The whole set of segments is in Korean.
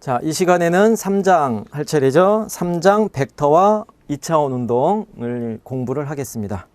자, 이 시간에는 3장 할 차례죠. 3장 벡터와 2차원 운동을 공부를 하겠습니다.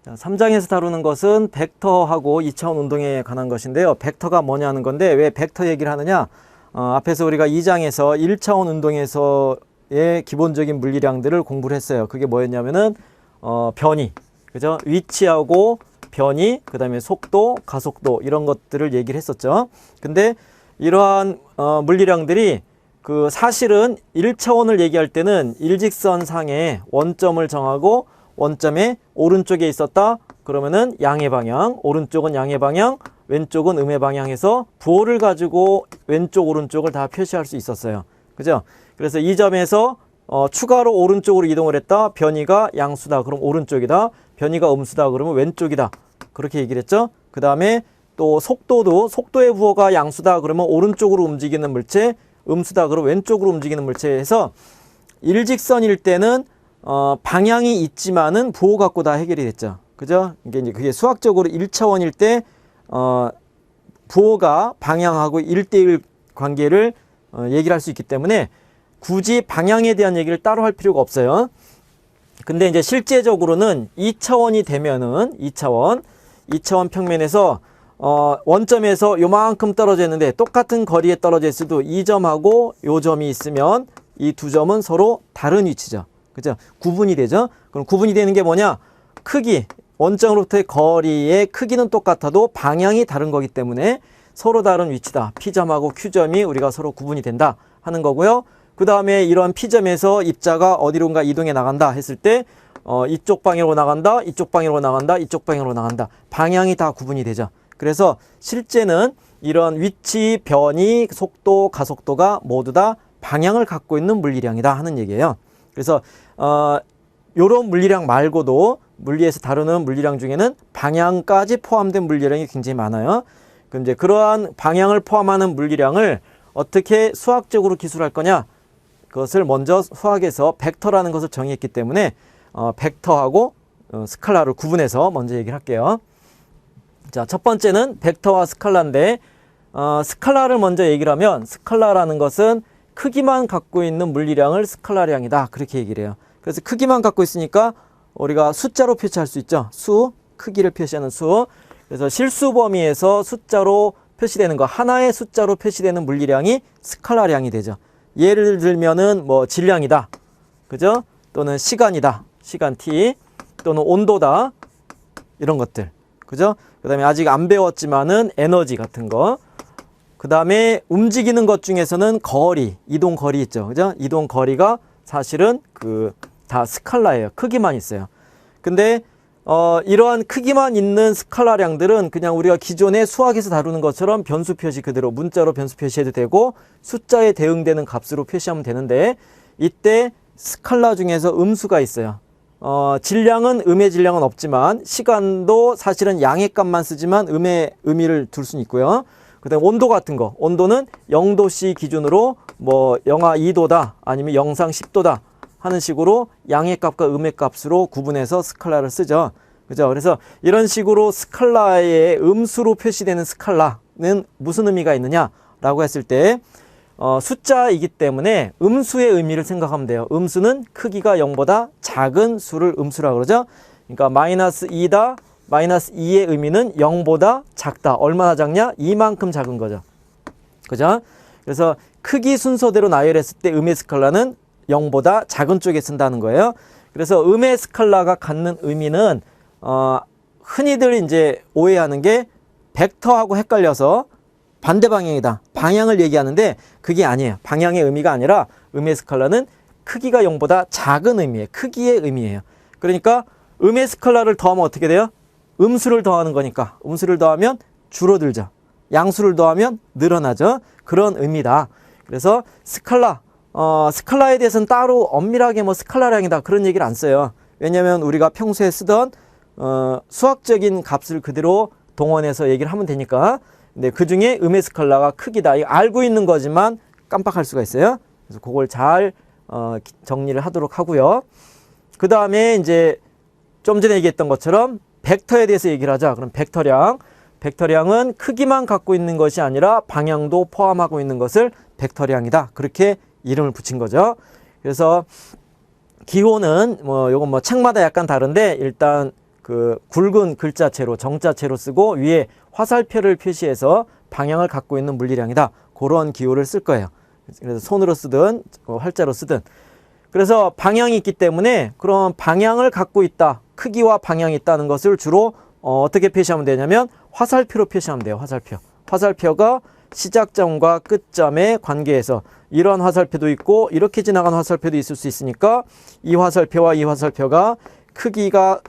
자, 3장에서 다루는 것은 벡터하고 2차원 운동에 관한 것인데요. 벡터가 뭐냐는 건데 왜 벡터 얘기를 하느냐? 어, 앞에서 우리가 2장에서 1차원 운동에서의 기본적인 물리량들을 공부를 했어요. 그게 뭐였냐면은 어, 변이, 그죠? 위치하고 변이, 그 다음에 속도, 가속도 이런 것들을 얘기를 했었죠. 근데 이러한 어, 물리량들이 그 사실은 1차원을 얘기할 때는 일직선 상에 원점을 정하고 원점의 오른쪽에 있었다. 그러면은 양의 방향, 오른쪽은 양의 방향, 왼쪽은 음의 방향에서 부호를 가지고 왼쪽 오른쪽을 다 표시할 수 있었어요. 그죠? 그래서 이 점에서 어, 추가로 오른쪽으로 이동을 했다. 변이가 양수다. 그럼 오른쪽이다. 변이가 음수다. 그러면 왼쪽이다. 그렇게 얘기를 했죠. 그 다음에 또 속도도 속도의 부호가 양수다. 그러면 오른쪽으로 움직이는 물체, 음수다. 그러면 왼쪽으로 움직이는 물체에서 일직선일 때는 어, 방향이 있지만은 부호 갖고 다 해결이 됐죠. 그죠? 이게 이제 그게 수학적으로 1차원일 때 어, 부호가 방향하고 1대1 관계를 어, 얘기를 할 수 있기 때문에 굳이 방향에 대한 얘기를 따로 할 필요가 없어요. 근데 이제 실제적으로는 2차원이 되면은 2차원, 2차원 평면에서 어, 원점에서 요만큼 떨어져 있는데 똑같은 거리에 떨어져 있어도 이 점하고 요 점이 있으면 이 두 점은 서로 다른 위치죠. 그죠? 구분이 되죠? 그럼 구분이 되는 게 뭐냐? 크기. 원점으로부터의 거리의 크기는 똑같아도 방향이 다른 거기 때문에 서로 다른 위치다. P점하고 Q점이 우리가 서로 구분이 된다 하는 거고요. 그 다음에 이러한 P점에서 입자가 어디론가 이동해 나간다 했을 때 어, 이쪽 방향으로 나간다, 이쪽 방향으로 나간다, 이쪽 방향으로 나간다. 방향이 다 구분이 되죠. 그래서 실제는 이런 위치, 변이, 속도, 가속도가 모두 다 방향을 갖고 있는 물리량이다 하는 얘기예요. 그래서 어 요런 물리량 말고도 물리에서 다루는 물리량 중에는 방향까지 포함된 물리량이 굉장히 많아요. 그럼 이제 그러한 방향을 포함하는 물리량을 어떻게 수학적으로 기술할 거냐? 그것을 먼저 수학에서 벡터라는 것을 정의했기 때문에 어 벡터하고 어, 스칼라를 구분해서 먼저 얘기를 할게요. 자, 첫 번째는 벡터와 스칼라인데 어, 스칼라를 먼저 얘기를 하면 스칼라라는 것은 크기만 갖고 있는 물리량을 스칼라량이다. 그렇게 얘기를 해요. 그래서 크기만 갖고 있으니까 우리가 숫자로 표시할 수 있죠. 수, 크기를 표시하는 수. 그래서 실수 범위에서 숫자로 표시되는 거 하나의 숫자로 표시되는 물리량이 스칼라량이 되죠. 예를 들면은 뭐 질량이다. 그죠? 또는 시간이다. 시간 t 또는 온도다. 이런 것들. 그죠? 그 다음에 아직 안 배웠지만은 에너지 같은 거. 그 다음에 움직이는 것 중에서는 거리, 이동 거리 있죠. 그죠? 이동 거리가 사실은 그 다 스칼라예요. 크기만 있어요. 근데 어, 이러한 크기만 있는 스칼라량들은 그냥 우리가 기존에 수학에서 다루는 것처럼 변수 표시 그대로 문자로 변수 표시해도 되고 숫자에 대응되는 값으로 표시하면 되는데 이때 스칼라 중에서 음수가 있어요. 어, 질량은 음의 질량은 없지만 시간도 사실은 양의 값만 쓰지만 음의 의미를 둘 수는 있고요. 그다음 온도 같은 거. 온도는 0도씨 기준으로 뭐 영하 2도다 아니면 영상 10도다 하는 식으로 양의 값과 음의 값으로 구분해서 스칼라를 쓰죠. 그죠? 그래서 이런 식으로 스칼라의 음수로 표시되는 스칼라는 무슨 의미가 있느냐라고 했을 때 어, 숫자이기 때문에 음수의 의미를 생각하면 돼요. 음수는 크기가 0보다 작은 수를 음수라고 그러죠. 그러니까 마이너스 2다, 마이너스 2의 의미는 0보다 작다. 얼마나 작냐? 이만큼 작은 거죠. 그죠? 그래서 크기 순서대로 나열했을 때 음의 스칼라는 0보다 작은 쪽에 쓴다는 거예요. 그래서 음의 스칼라가 갖는 의미는 어, 흔히들 이제 오해하는 게 벡터하고 헷갈려서 반대 방향이다. 방향을 얘기하는데 그게 아니에요. 방향의 의미가 아니라 음의 스칼라는 크기가 0보다 작은 의미예요. 크기의 의미예요. 그러니까 음의 스칼라를 더하면 어떻게 돼요? 음수를 더하는 거니까 음수를 더하면 줄어들죠. 양수를 더하면 늘어나죠. 그런 의미다. 그래서 스칼라 어, 스칼라에 대해서는 따로 엄밀하게 뭐 스칼라량이다 그런 얘기를 안 써요. 왜냐하면 우리가 평소에 쓰던 어, 수학적인 값을 그대로 동원해서 얘기를 하면 되니까. 근데 그 중에 음의 스칼라가 크기다. 이거 알고 있는 거지만 깜빡할 수가 있어요. 그래서 그걸 잘 어, 정리를 하도록 하고요. 그 다음에 이제 좀 전에 얘기했던 것처럼 벡터에 대해서 얘기를 하자. 그럼 벡터량. 벡터량은 크기만 갖고 있는 것이 아니라 방향도 포함하고 있는 것을 벡터량이다. 그렇게 이름을 붙인 거죠. 그래서 기호는 뭐 요건 뭐 책마다 약간 다른데 일단 그 굵은 글자체로 정자체로 쓰고 위에 화살표를 표시해서 방향을 갖고 있는 물리량이다. 그런 기호를 쓸 거예요. 그래서 손으로 쓰든 어, 활자로 쓰든 그래서 방향이 있기 때문에 그런 방향을 갖고 있다. 크기와 방향이 있다는 것을 주로 어, 어떻게 표시하면 되냐면 화살표로 표시하면 돼요. 화살표. 화살표가 시작점과 끝점의 관계에서 이런 화살표도 있고 이렇게 지나간 화살표도 있을 수 있으니까 이 화살표와 이 화살표가 크기가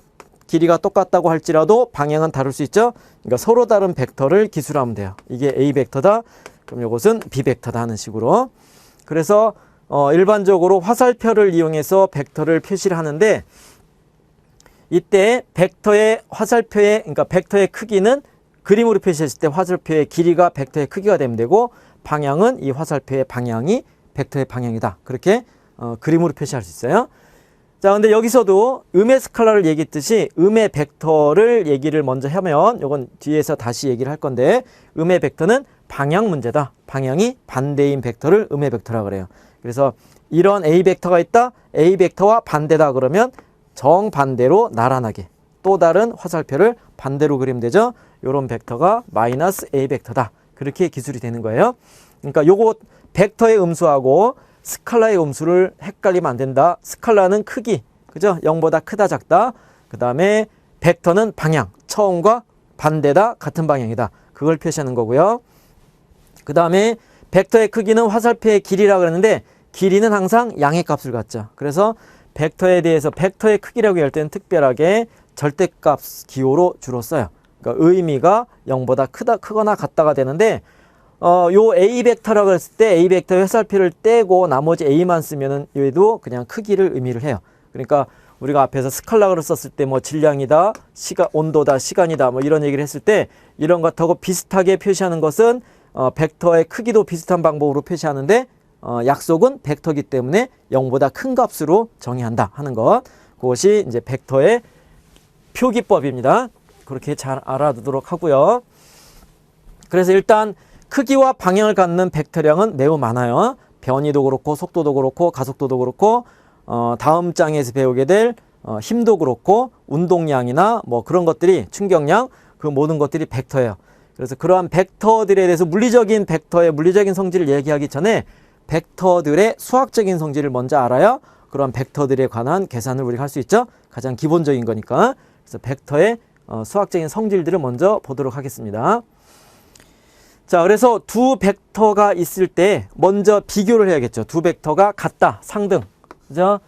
길이가 똑같다고 할지라도 방향은 다를 수 있죠. 그러니까 서로 다른 벡터를 기술하면 돼요. 이게 A 벡터다. 그럼 이것은 B 벡터다 하는 식으로. 그래서 어, 일반적으로 화살표를 이용해서 벡터를 표시를 하는데 이때 벡터의 화살표의 그러니까 벡터의 크기는 그림으로 표시했을 때 화살표의 길이가 벡터의 크기가 되면 되고 방향은 이 화살표의 방향이 벡터의 방향이다. 그렇게 어, 그림으로 표시할 수 있어요. 자, 근데 여기서도 음의 스칼라를 얘기했듯이 음의 벡터를 얘기를 먼저 하면 이건 뒤에서 다시 얘기를 할 건데 음의 벡터는 방향 문제다. 방향이 반대인 벡터를 음의 벡터라 그래요. 그래서 이런 A 벡터가 있다. A 벡터와 반대다 그러면 정반대로 나란하게 또 다른 화살표를 반대로 그리면 되죠. 요런 벡터가 마이너스 A 벡터다. 그렇게 기술이 되는 거예요. 그러니까 요거 벡터의 음수하고 스칼라의 음수를 헷갈리면 안 된다. 스칼라는 크기, 그죠? 0보다 크다, 작다. 그 다음에 벡터는 방향, 처음과 반대다, 같은 방향이다. 그걸 표시하는 거고요. 그 다음에 벡터의 크기는 화살표의 길이라 그러는데 길이는 항상 양의 값을 갖죠. 그래서 벡터에 대해서 벡터의 크기라고 할 때는 특별하게 절대값 기호로 주로 써요. 그러니까 의미가 0보다 크다, 크거나 같다가 되는데 어, 요 A 벡터라고 했을 때 A 벡터 화살표를 떼고 나머지 A만 쓰면은 얘도 그냥 크기를 의미를 해요. 그러니까 우리가 앞에서 스칼라그를 썼을 때 뭐 질량이다, 시간, 온도다, 시간이다 뭐 이런 얘기를 했을 때 이런 것하고 비슷하게 표시하는 것은 어, 벡터의 크기도 비슷한 방법으로 표시하는데 어, 약속은 벡터기 때문에 0보다 큰 값으로 정의한다 하는 것. 그것이 이제 벡터의 표기법입니다. 그렇게 잘 알아두도록 하고요. 그래서 일단 크기와 방향을 갖는 벡터량은 매우 많아요. 변이도 그렇고 속도도 그렇고 가속도도 그렇고 어, 다음 장에서 배우게 될 어, 힘도 그렇고 운동량이나 뭐 그런 것들이 충격량 그 모든 것들이 벡터예요. 그래서 그러한 벡터들에 대해서 물리적인 벡터의 물리적인 성질을 얘기하기 전에 벡터들의 수학적인 성질을 먼저 알아야 그런 벡터들에 관한 계산을 우리가 할 수 있죠. 가장 기본적인 거니까. 그래서 벡터의 어, 수학적인 성질들을 먼저 보도록 하겠습니다. 자, 그래서 두 벡터가 있을 때 먼저 비교를 해야겠죠. 두 벡터가 같다, 상등. 그죠?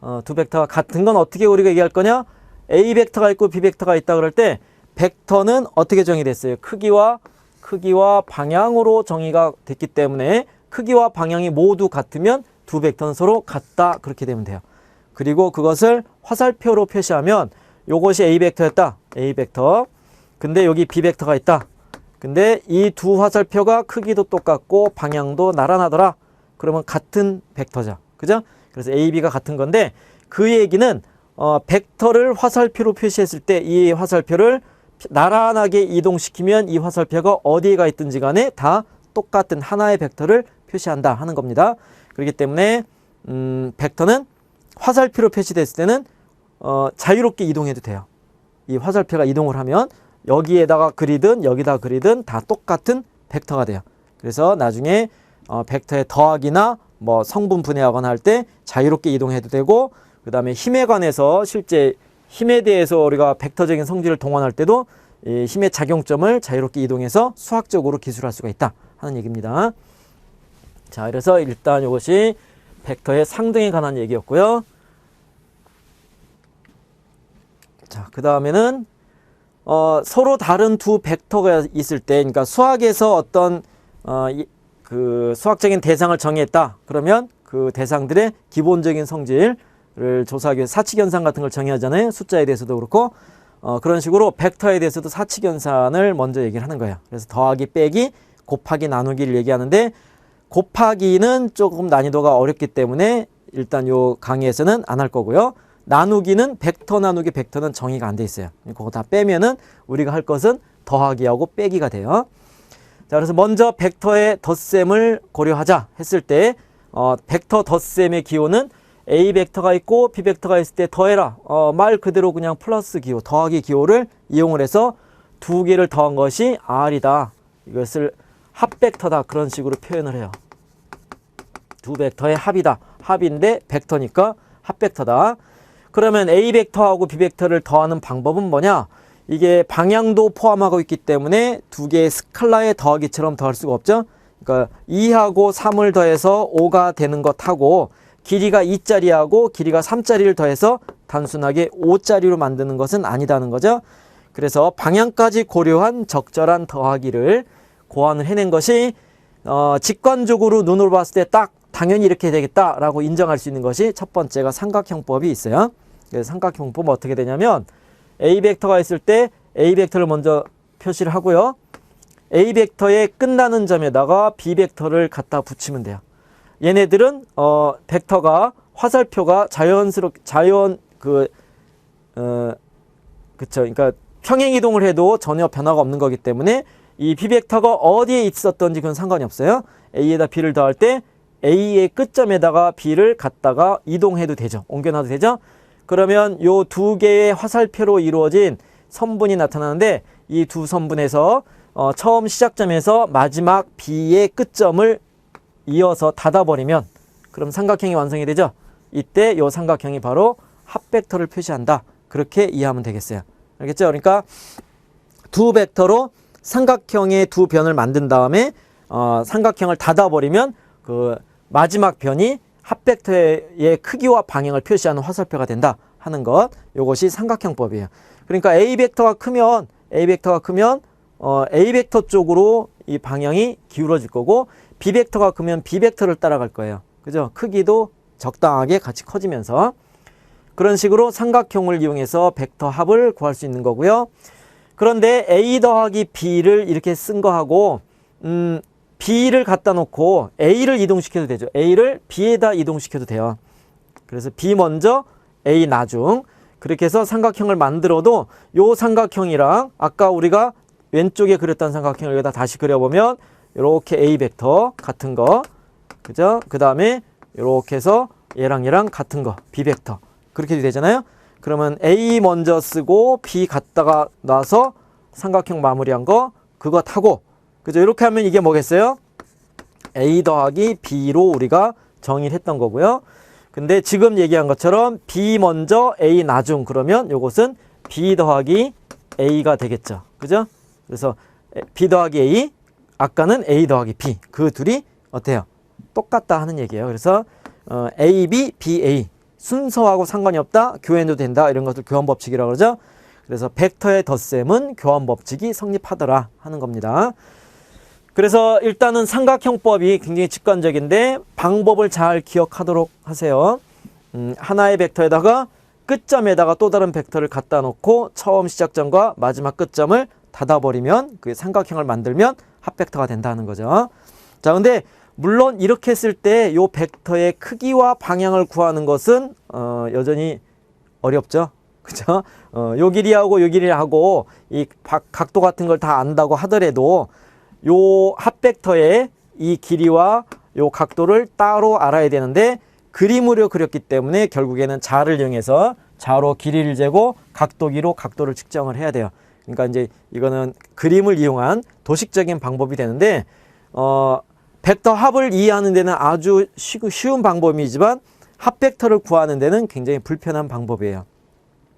어, 두 벡터가 같은 건 어떻게 우리가 얘기할 거냐? A 벡터가 있고 B 벡터가 있다 그럴 때 벡터는 어떻게 정의됐어요? 크기와 크기와 방향으로 정의가 됐기 때문에 크기와 방향이 모두 같으면 두 벡터는 서로 같다 그렇게 되면 돼요. 그리고 그것을 화살표로 표시하면 요것이 A 벡터였다. A 벡터. 근데 여기 B 벡터가 있다. 근데 이 두 화살표가 크기도 똑같고 방향도 나란하더라. 그러면 같은 벡터죠. 그죠? 그래서 A, B가 같은 건데 그 얘기는 어, 벡터를 화살표로 표시했을 때 이 화살표를 나란하게 이동시키면 이 화살표가 어디에 가 있든지 간에 다 똑같은 하나의 벡터를 표시한다 하는 겁니다. 그렇기 때문에 음, 벡터는 화살표로 표시됐을 때는 어, 자유롭게 이동해도 돼요. 이 화살표가 이동을 하면 여기에다가 그리든 여기다 그리든 다 똑같은 벡터가 돼요. 그래서 나중에 어, 벡터의 더하기나 뭐 성분 분해하거나 할 때 자유롭게 이동해도 되고 그 다음에 힘에 관해서 실제 힘에 대해서 우리가 벡터적인 성질을 동원할 때도 이 힘의 작용점을 자유롭게 이동해서 수학적으로 기술할 수가 있다 하는 얘기입니다. 자, 그래서 일단 이것이 벡터의 상등에 관한 얘기였고요. 자, 그 다음에는 어, 서로 다른 두 벡터가 있을 때, 그러니까 수학에서 어떤 어, 이, 그 수학적인 대상을 정했다. 그러면 그 대상들의 기본적인 성질을 조사하기 위해서 사칙연산 같은 걸 정의하잖아요. 숫자에 대해서도 그렇고 어, 그런 식으로 벡터에 대해서도 사칙연산을 먼저 얘기를 하는 거예요. 그래서 더하기, 빼기, 곱하기, 나누기를 얘기하는데 곱하기는 조금 난이도가 어렵기 때문에 일단 요 강의에서는 안 할 거고요. 나누기는 벡터 나누기 벡터는 정의가 안 돼 있어요. 그거 다 빼면은 우리가 할 것은 더하기하고 빼기가 돼요. 자, 그래서 먼저 벡터의 덧셈을 고려하자 했을 때, 어, 벡터 덧셈의 기호는 A 벡터가 있고 B 벡터가 있을 때 더해라. 어, 말 그대로 그냥 플러스 기호, 더하기 기호를 이용을 해서 두 개를 더한 것이 R이다. 이것을 합 벡터다. 그런 식으로 표현을 해요. 두 벡터의 합이다. 합인데 벡터니까 합 벡터다. 그러면 A 벡터하고 B 벡터를 더하는 방법은 뭐냐? 이게 방향도 포함하고 있기 때문에 두 개의 스칼라의 더하기처럼 더할 수가 없죠. 그러니까 2하고 3을 더해서 5가 되는 것하고 길이가 2짜리하고 길이가 3짜리를 더해서 단순하게 5짜리로 만드는 것은 아니다는 거죠. 그래서 방향까지 고려한 적절한 더하기를 고안을 해낸 것이 어, 직관적으로 눈으로 봤을 때 딱 당연히 이렇게 되겠다라고 인정할 수 있는 것이 첫 번째가 삼각형법이 있어요. 그래서 삼각형법 어떻게 되냐면 A 벡터가 있을 때 A 벡터를 먼저 표시를 하고요. A 벡터의 끝나는 점에다가 B 벡터를 갖다 붙이면 돼요. 얘네들은 어 벡터가 화살표가 자연스럽 자연 그 어, 그쵸. 그러니까 평행 이동을 해도 전혀 변화가 없는 거기 때문에 이 B 벡터가 어디에 있었던지 그건 상관이 없어요. A에다 B를 더할 때 A의 끝점에다가 B를 갖다가 이동해도 되죠. 옮겨놔도 되죠. 그러면 요 두 개의 화살표로 이루어진 선분이 나타나는데 이 두 선분에서 어, 처음 시작점에서 마지막 B의 끝점을 이어서 닫아버리면 그럼 삼각형이 완성이 되죠. 이때 요 삼각형이 바로 합벡터를 표시한다. 그렇게 이해하면 되겠어요. 알겠죠? 그러니까 두 벡터로 삼각형의 두 변을 만든 다음에 어, 삼각형을 닫아버리면 그 마지막 변이 합벡터의 크기와 방향을 표시하는 화살표가 된다 하는 것. 이것이 삼각형법이에요. 그러니까 A 벡터가 크면 A 벡터가 크면 어, A 벡터 쪽으로 이 방향이 기울어질 거고 B 벡터가 크면 B 벡터를 따라갈 거예요. 그죠? 크기도 적당하게 같이 커지면서 그런 식으로 삼각형을 이용해서 벡터 합을 구할 수 있는 거고요. 그런데 A 더하기 B를 이렇게 쓴 거하고 음, B를 갖다 놓고 A를 이동시켜도 되죠. A를 B에다 이동시켜도 돼요. 그래서 B 먼저 A 나중 그렇게 해서 삼각형을 만들어도 요 삼각형이랑 아까 우리가 왼쪽에 그렸던 삼각형을 여기다 다시 그려보면 이렇게 A 벡터 같은 거 그죠? 그 다음에 이렇게 해서 얘랑 얘랑 같은 거 B 벡터 그렇게 되잖아요. 그러면 A 먼저 쓰고 B 갖다가 놔서 삼각형 마무리한 거 그거 타고 그죠? 이렇게 하면 이게 뭐겠어요? A 더하기 B로 우리가 정의를 했던 거고요. 근데 지금 얘기한 것처럼 B 먼저 A 나중 그러면 요것은 B 더하기 A가 되겠죠. 그죠? 그래서 B 더하기 A 아까는 A 더하기 B 그 둘이 어때요? 똑같다 하는 얘기예요. 그래서 어, A, B, B, A 순서하고 상관이 없다. 교환해도 된다. 이런 것을 교환 법칙이라고 그러죠. 그래서 벡터의 덧셈은 교환 법칙이 성립하더라 하는 겁니다. 그래서 일단은 삼각형법이 굉장히 직관적인데 방법을 잘 기억하도록 하세요. 음, 하나의 벡터에다가 끝점에다가 또 다른 벡터를 갖다 놓고 처음 시작점과 마지막 끝점을 닫아버리면 그 삼각형을 만들면 합벡터가 된다는 거죠. 자, 근데 물론 이렇게 했을 때 요 벡터의 크기와 방향을 구하는 것은 어, 여전히 어렵죠. 그죠? 어, 요 길이하고 요 길이하고 이 각도 같은 걸 다 안다고 하더라도 요 합벡터의 이 길이와 요 각도를 따로 알아야 되는데 그림으로 그렸기 때문에 결국에는 자를 이용해서 자로 길이를 재고 각도기로 각도를 측정을 해야 돼요. 그러니까 이제 이거는 그림을 이용한 도식적인 방법이 되는데 어 벡터 합을 이해하는 데는 아주 쉬운 방법이지만 합 벡터를 구하는 데는 굉장히 불편한 방법이에요.